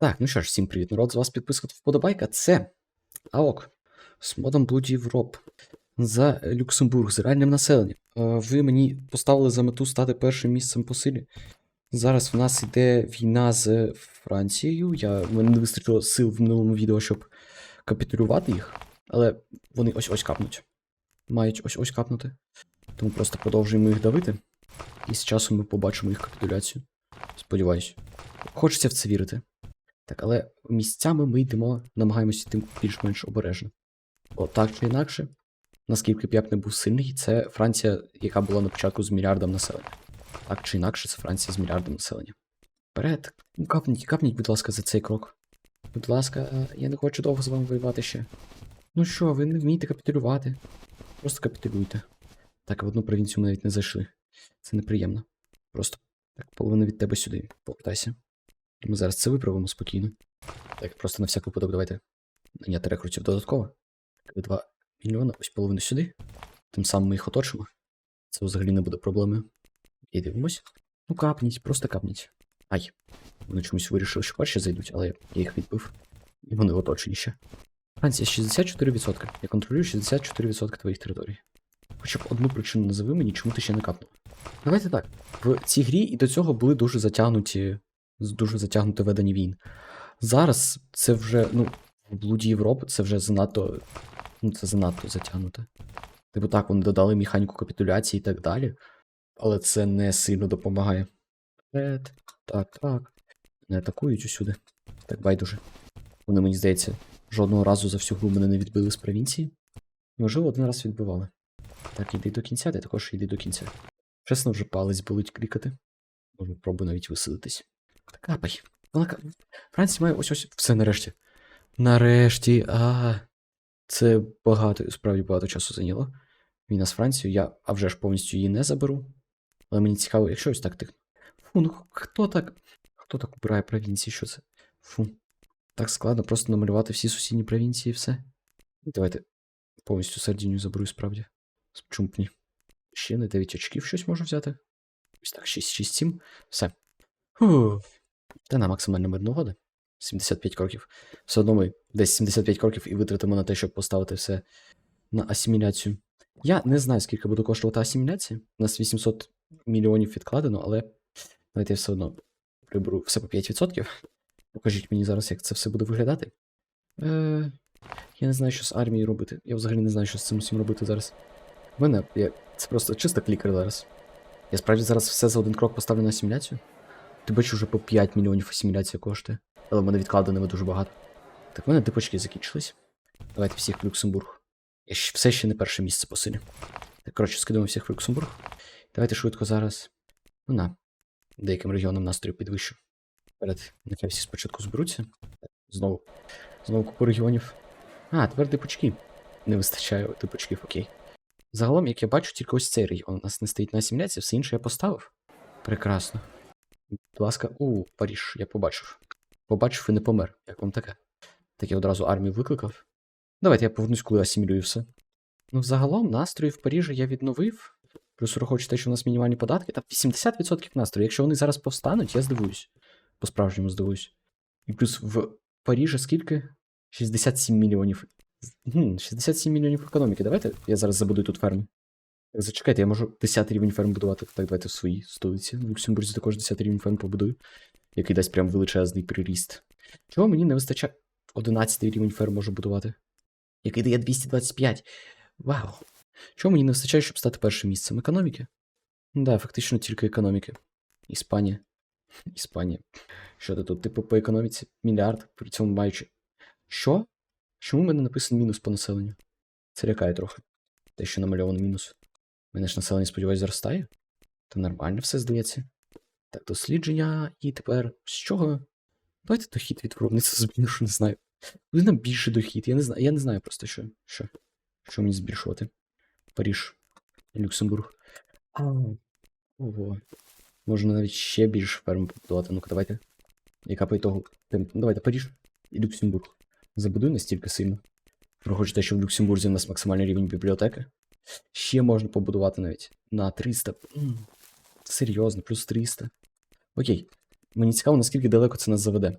Так, ну що ж, всім привіт, народ, з вас підписка та вподобайка. Це АОК з модом Blood Європ за Люксембург з реальним населенням. Е, Ви мені поставили за мету стати першим місцем по силі. Зараз в нас йде війна з Францією. Я, мене не вистачило сил в минулому відео, щоб капітулювати їх, але вони ось ось капнуть. Мають ось ось капнути. Тому просто продовжуємо їх давити. І з часом ми побачимо їх капітуляцію. Сподіваюсь. Хочеться в це вірити. Так, але місцями ми йдемо, намагаємося йти більш-менш обережно. О, так чи інакше, наскільки б я б не був сильний, це Франція, яка була на початку з мільярдом населення. Так чи інакше, це Франція з мільярдом населення. Вперед, ну капніть, капніть, будь ласка, за цей крок. Будь ласка, е, я не хочу довго з вами воювати ще. Ну що, ви не вмієте капітулювати. Просто капітулюйте. Так, в одну провінцію ми навіть не зайшли. Це неприємно. Просто так, половина від тебе сюди. Повертайся. Ми зараз це виправимо спокійно. Так, просто на всяк випадок давайте наняти рекрутів додатково. Так, 2 мільйони, ось половину сюди. Тим самим ми їх оточимо. Це взагалі не буде проблемою. І дивимось. Ну, капніть, просто капніть. Ай. Вони чомусь вирішили, що перші зайдуть, але я їх відбив. І вони оточені ще. Франція 64%. Я контролюю 64% твоїх територій. Хоча б одну причину назови мені, чому ти ще не капнув. Давайте так. В цій грі і до цього були дуже затягнуті дуже затягнуте ведення війн. Зараз це вже, ну, в блуді Європи це вже занадто. Ну, це занадто затягнуте. Типу так, вони додали механіку капітуляції і так далі, але це не сильно допомагає. Вперед. Так, так. Не атакують усюди. Так, байдуже. Вони, мені здається, жодного разу за всю гру мене не відбили з провінції. Можливо, один раз відбивали. Так, іди до кінця, ти також йди до кінця. Чесно, вже палець болить клікати. Може, пробую навіть висадитись. Капай. Вона Франція має ось ось все нарешті. Нарешті. А. Це багато, справді багато часу зайняло. Війна з Францією, я а вже ж повністю її не заберу. Але мені цікаво, якщо ось так тих. Фу, ну хто так. Хто так убирає провінції? Що це? Фу. Так складно просто намалювати всі сусідні провінції і все. Давайте повністю Сардінію заберу справді. Чому б ні? Ще на 9 очків щось можу взяти. Ось так, 6-6-7. Все. Фу. Та на максимально мирну угоду. 75 кроків. Все одно ми десь 75 кроків і витратимо на те, щоб поставити все на асиміляцію. Я не знаю, скільки буде коштувати асиміляція. У нас 800 мільйонів відкладено, але давайте я все одно приберу все по 5%. Покажіть мені зараз, як це все буде виглядати. Е, я не знаю, що з армією робити. Я взагалі не знаю, що з цим усім робити зараз. У мене я, це просто чисто клікер зараз. Я справді зараз все за один крок поставлю на асиміляцію. Ти бачиш, вже по 5 мільйонів асиміляція коштує. Але в мене відкладеними дуже багато. Так, в мене дипочки закінчились. Давайте всіх в Люксембург. Я ще, все ще не перше місце по силі. Так, коротше, скидуємо всіх в Люксембург. Давайте швидко зараз. Ну на. Деяким регіонам настрою підвищу. Перед, нехай всі спочатку зберуться. Знову. Знову купу регіонів. А, тепер дипочки. Не вистачає дипочків, окей. Загалом, як я бачу, тільки ось цей регіон у нас не стоїть на асиміляції, все інше я поставив. Прекрасно. Будь ласка, у, Паріж, я побачив. Побачив і не помер. Як вам таке? Так я одразу армію викликав. Давайте я повернусь, коли асимілюю все. Ну, взагалом, настрої в Парижі я відновив. Плюс враховуючи те, що у нас мінімальні податки, та 80% настрою. Якщо вони зараз повстануть, я здивуюсь. По-справжньому здивуюсь. І плюс в Парижі скільки? 67 мільйонів. 67 мільйонів економіки. Давайте я зараз забудую тут ферму. Зачекайте, я можу 10 рівень ферм будувати. Так, давайте в своїй столиці. В Люксембурзі також 10 рівень ферм побудую, який дасть прям величезний приріст. Чого мені не вистачає? 11 рівень ферм можу будувати. Який дає 225. Вау. Чого мені не вистачає, щоб стати першим місцем економіки? Да, фактично тільки економіки. Іспанія. Іспанія. Що ти тут? Типу по економіці мільярд, при цьому маючи. Що? Чому в мене написано мінус по населенню? Це лякає трохи. Те, що намальовано мінус. Мене ж населення, сподіваюсь, зростає. Та нормально все здається. Так, дослідження, і тепер з чого? Давайте дохід від виробництва збільшу, не знаю. Буде нам більше дохід. Я не знаю, я не знаю просто, що. Що, що мені збільшувати. Паріж, Люксембург. А, ого. Можна навіть ще більше ферм побудувати. Ну-ка, давайте. Яка по ітогу? Давайте Паріж і Люксембург. Забудуй настільки сильно. Враховуючи те, що в Люксембурзі у нас максимальний рівень бібліотеки. Ще можна побудувати навіть на 300. Серйозно, плюс 300. Окей. Мені цікаво, наскільки далеко це нас заведе.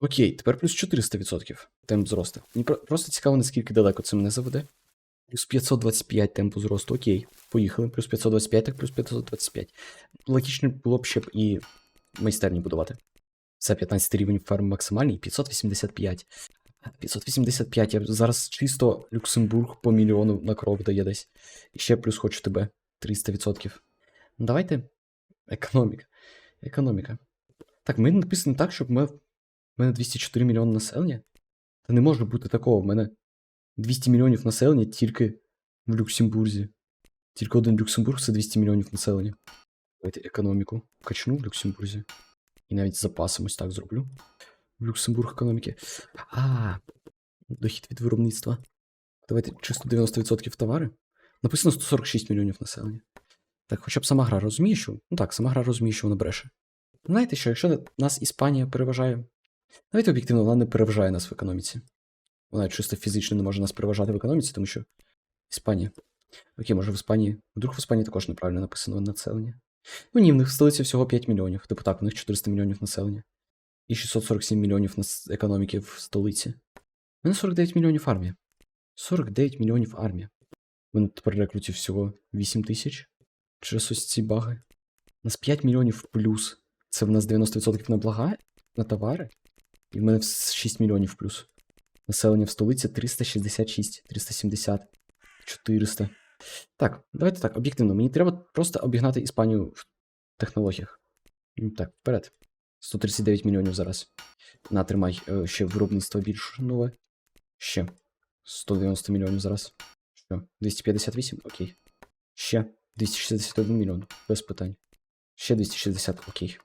Окей, тепер плюс 400% темп зросту. Мені просто цікаво, наскільки далеко це мене заведе. Плюс 525 темпу зросту, окей. Поїхали. Плюс 525, так плюс 525. Логічно було б ще б і майстерні будувати. Це 15 рівень ферм максимальний, 585. 585, я зараз чисто Люксембург по мільйону на кров дає десь. І ще плюс хочу тебе 300%. Ну, давайте. Економіка. Економіка. Так, в написано так, щоб ми... в мене 204 мільйони населення. Та не може бути такого. В мене 200 мільйонів населення тільки в Люксембурзі. Тільки один Люксембург це 200 мільйонів населення. Давайте економіку качну в Люксембурзі. І навіть запасом так зроблю. Люксембург економіки. А, дохід від виробництва. Давайте чисто 90% товари. Написано 146 мільйонів населення. Так, хоча б сама гра розуміє, що. Ну так, сама гра розуміє, що вона бреше. Знаєте що, якщо нас Іспанія переважає. Давайте об'єктивно, вона не переважає нас в економіці. Вона чисто фізично не може нас переважати в економіці, тому що Іспанія. Окей, може в Іспанії. Вдруг в Іспанії також неправильно написано населення. Ну ні, в них в столиці всього 5 мільйонів. Типу так, у них 400 мільйонів населення. І 647 мільйонів нас- економіки в столиці. У мене 49 мільйонів армія. 49 мільйонів армія. У мене тепер рекрутів всього 8 тисяч. Через ось ці баги. У нас 5 мільйонів плюс. Це в нас 90% на блага, на товари. І в мене 6 мільйонів плюс. Населення в столиці 366, 370, 400. Так, давайте так, об'єктивно. Мені треба просто обігнати Іспанію в технологіях. Так, вперед. 139 мільйонів зараз. На, тримай, е, ще виробництво більш нове. Ще. 190 мільйонів зараз. Що? 258? Окей. Ще 261 мільйон. Без питань. Ще 260, окей.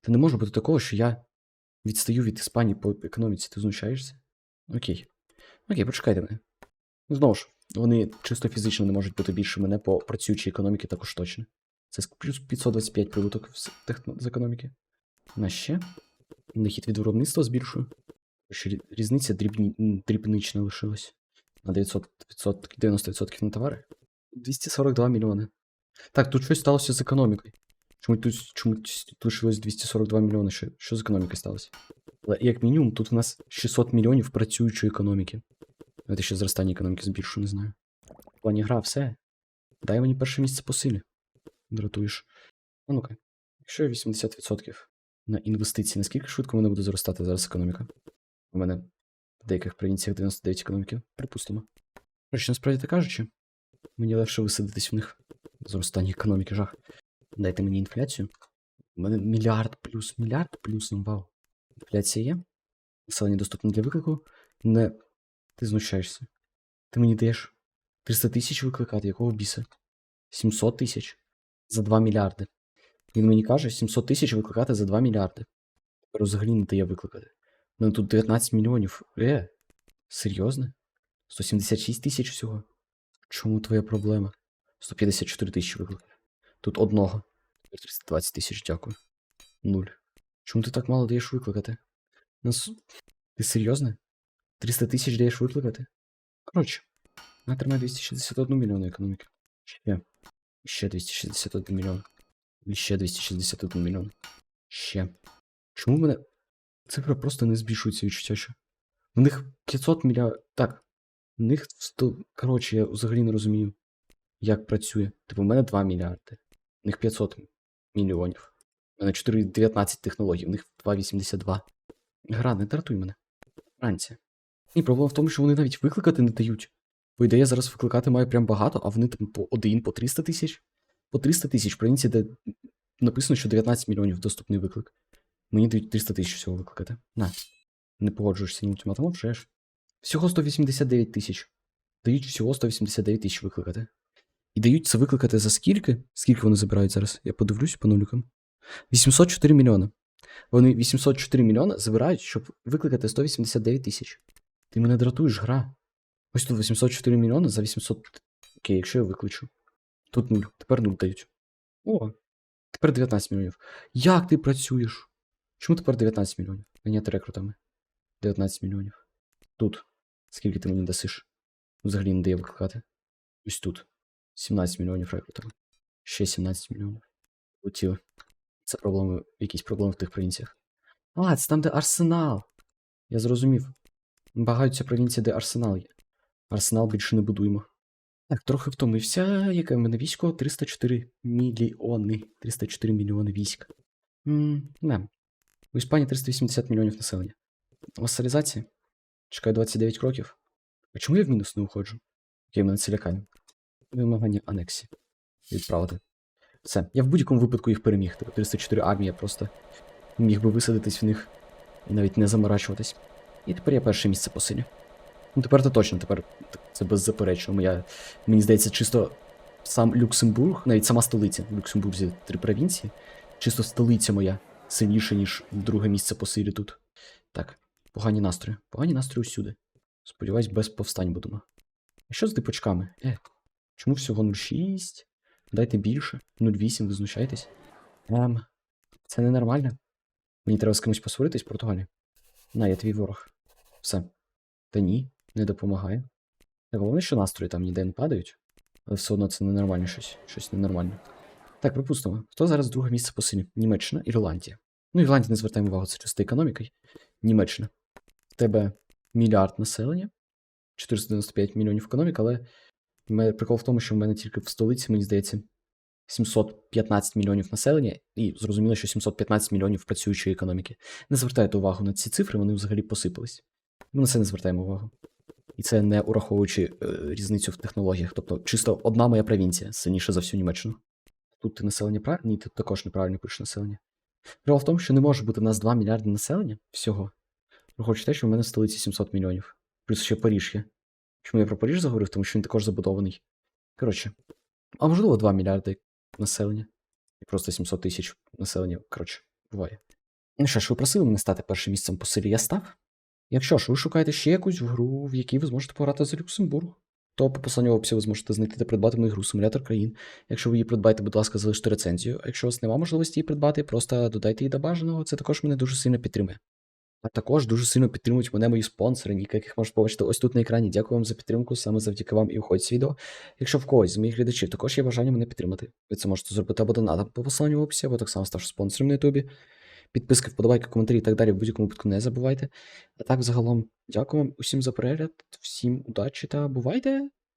Та не може бути такого, що я відстаю від Іспанії по економіці. Ти знущаєшся? Окей. Окей, почекайте мене. Знову ж, вони чисто фізично не можуть бути більше мене по працюючій економіці також точно. Це плюс 525 прибуток з, техно- з економіки. На ще. Нахід від виробництва збільшую. Ще рі- різниця дрібні, дрібнична лишилась. На 900, 500, 90% на товари. 242 мільйони. Так, тут щось сталося з економікою. Чому тут, чому тут лишилось 242 мільйони? Що, що з економікою сталося? Але як мінімум, тут у нас 600 мільйонів працюючої економіки. Давайте ще зростання економіки збільшу, не знаю. Плані гра, все. Дай мені перше місце по силі. Дратуєш. А ну-ка. Якщо 80% на інвестиції, наскільки швидко в мене буде зростати зараз економіка? У мене в деяких провінціях 99 економіки, припустимо. Коротше, насправді так кажучи, мені легше висадитись в них. Зростання економіки жах. Дайте мені інфляцію. У мене мільярд плюс, мільярд плюс, ну вау. Інфляція є. Населення доступне для виклику. Не. Ти знущаєшся. Ти мені даєш 300 тисяч викликати, якого біса? 700 тисяч за 2 мільярди. Він мені каже, 700 тисяч викликати за 2 мільярди. Взагалі не дає викликати. У мене тут 19 мільйонів. Е, серйозно? 176 тисяч всього. Чому твоя проблема? 154 тисячі викликати. Тут одного. Тепер 320 тисяч, дякую. Нуль. Чому ти так мало даєш викликати? Нас... Ти серйозно? 300 тисяч даєш викликати? Коротше, на тримай 261 мільйону економіки. Ще. Ще 261 мільйон. Ще 261 мільйон. Ще. Чому в мене. Цифра просто не збільшується відчуття, що. В них 500 мільярдів. Так. В них 100. Коротше, я взагалі не розумію, як працює. Типу, в мене 2 мільярди. В них 500 мільйонів. У мене 4,19 технологій, в них 2,82. Гра, не дратуй мене. Франція. Ні, проблема в тому, що вони навіть викликати не дають. По ідеї, я зараз викликати маю прям багато, а вони там по один, по 300 тисяч. По 300 тисяч провінції, де написано, що 19 мільйонів доступний виклик. Мені дають 300 тисяч всього викликати. На. Не погоджуєшся з ультиматумом, вже ж. Всього 189 тисяч. Дають всього 189 тисяч викликати. І дають це викликати за скільки? Скільки вони забирають зараз? Я подивлюсь по нулікам. 804 мільйони. Вони 804 мільйони забирають, щоб викликати 189 тисяч. Ти мене дратуєш, гра. Ось тут 804 мільйони за 800. Окей, якщо я викличу. Тут 0. Тепер 0 дають. О, тепер 19 мільйонів. Як ти працюєш? Чому тепер 19 мільйонів? Наняти рекрутами. 19 мільйонів. Тут. Скільки ти мені дасиш? Взагалі не дає викликати. Ось тут. 17 мільйонів рекрутами. Ще 17 мільйонів. Летіли. Це проблеми, якісь проблеми в тих провінціях. А, це там, де арсенал. Я зрозумів. Багаються провінції, де арсенал є. Арсенал більше не будуємо. Так, трохи втомився. Яке в мене військо? 304 мільйони. 304 мільйони військ. Не. У Іспанії 380 мільйонів населення. Васалізація? Чекаю 29 кроків. А чому я в мінус не уходжу? Окей, мене це лякає. Вимагання анексії. Відправити. Все. Я в будь-якому випадку їх переміг. Типу 304 армії, я просто міг би висадитись в них і навіть не заморачуватись. І тепер я перше місце по силі. Ну тепер то точно, тепер це беззаперечно. Моя, мені здається, чисто сам Люксембург, навіть сама столиця. В Люксембурзі три провінції. Чисто столиця моя сильніша, ніж друге місце по силі тут. Так, погані настрої. Погані настрої усюди. Сподіваюсь, без повстань будемо. А що з дипочками? Е, чому всього 0,6? Дайте більше. 0,8, ви знущаєтесь? Ем, це ненормально. Мені треба з кимось посваритись в Португалії. На, я твій ворог. Все. Та ні, не допомагає. Головне, що настрої там ніде не падають, але все одно це ненормально щось, щось ненормальне. Так, припустимо. Хто зараз друге місце по силі? Німеччина, Ірландія. Ну, Ірландія не звертаємо увагу, це чисто економіка. Німеччина. В тебе мільярд населення, 495 мільйонів економік, але прикол в тому, що в мене тільки в столиці, мені здається, 715 мільйонів населення, і зрозуміло, що 715 мільйонів працюючої економіки. Не звертайте увагу на ці цифри, вони взагалі посипались. Ми на це не звертаємо увагу. І це не ураховуючи е, різницю в технологіях. Тобто, чисто одна моя провінція сильніша за всю Німеччину. Тут населення правильно? Ні, тут також неправильно пише населення. Справа в тому, що не може бути в нас 2 мільярди населення всього. Враховуючи те, що в мене в столиці 700 мільйонів. Плюс ще Паріж є. Чому я про Паріж заговорив? Тому що він також забудований. Коротше, а можливо 2 мільярди населення. І просто 700 тисяч населення. Коротше, буває. Ну що ж, ви просили мене стати першим місцем по силі, я став? Якщо ж ви шукаєте ще якусь гру, в якій ви зможете пограти за Люксембург, то по посланню в описі ви зможете знайти та придбати мою гру симулятор країн. Якщо ви її придбаєте, будь ласка, залиште рецензію. А якщо у вас немає можливості її придбати, просто додайте її до бажаного, це також мене дуже сильно підтримує. А також дуже сильно підтримують мене мої спонсори, ніки, яких можете побачити ось тут на екрані. Дякую вам за підтримку, саме завдяки вам і виходить це відео. Якщо в когось з моїх глядачів також є бажання мене підтримати, ви це можете зробити або донатом по посиланню в описі, або так само ставши спонсором на Ютубі. Підписки, вподобайки, коментарі і так далі в будь-якому випадку не забувайте. А так, загалом, дякую вам усім за перегляд, всім удачі та бувайте!